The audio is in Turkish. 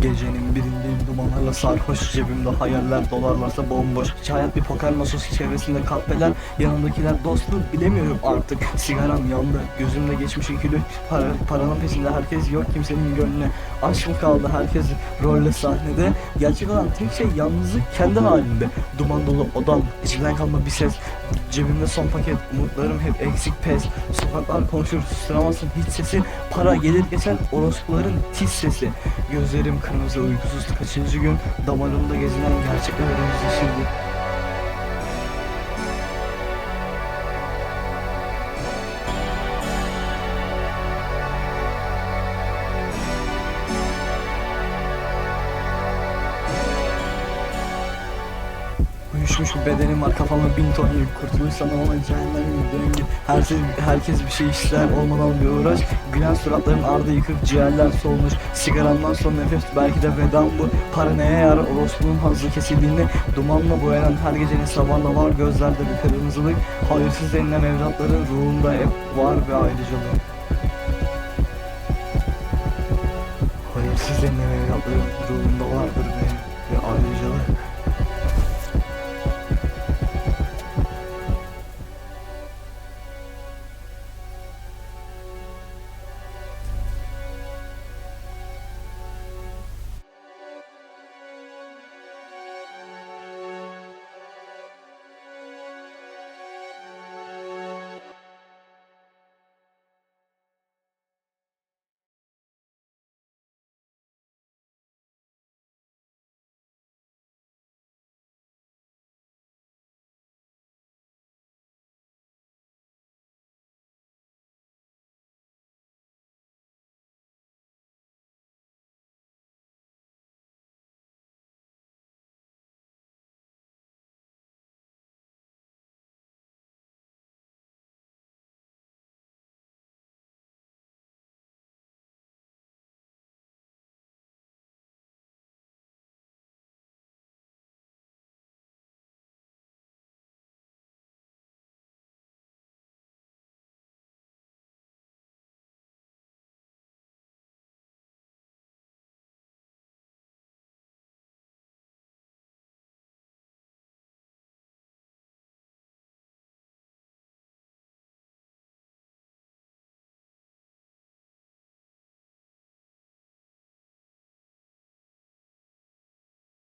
Gecenin birindeyim dumanlarla sarhoş Cebimde hayaller dolarlarsa bomboş. Hiç hayat bir poker masası çevresinde kahveler Yanımdakiler dostum bilemiyorum artık. Sigaram yandı gözümde geçmişin külü. Para, Paranın peşinde herkes yok kimsenin gönlüne Aşk mı kaldı. Herkes rolle sahnede. Gerçek olan tek şey yalnızlık kendi halinde. Duman dolu odam içinden kalma bir ses. Cebimde son paket umutlarım hep eksik pes. Sokaklar konuşur susturamazsın hiç sesi. Para gelir geçer orospuların tiz sesi. Gözlerim kırmızı uykusuz kaçıncı gün? Damarımda gezilen gerçekler önümüzde şimdi Uyuşmuş bir bedenim var kafama bin ton yük Kurtuluş sana ama cehennem döngü herkes, herkes bir şey ister olmadan bir uğraş. Gülen suratların ardı yıkık ciğerler solmuş. Sigaramdan son nefes belki de vedam bu. Para neye yarar orospunun hazzı kesildiğinde Dumanla boyanan her gecenin sabahla var Gözlerde bir kırmızılık. Hayırsız denilen evlatların ruhunda hep var bir ayrıcalık. Hayırsız denilen evlatların ruhunda vardır bir, bir ayrıcalık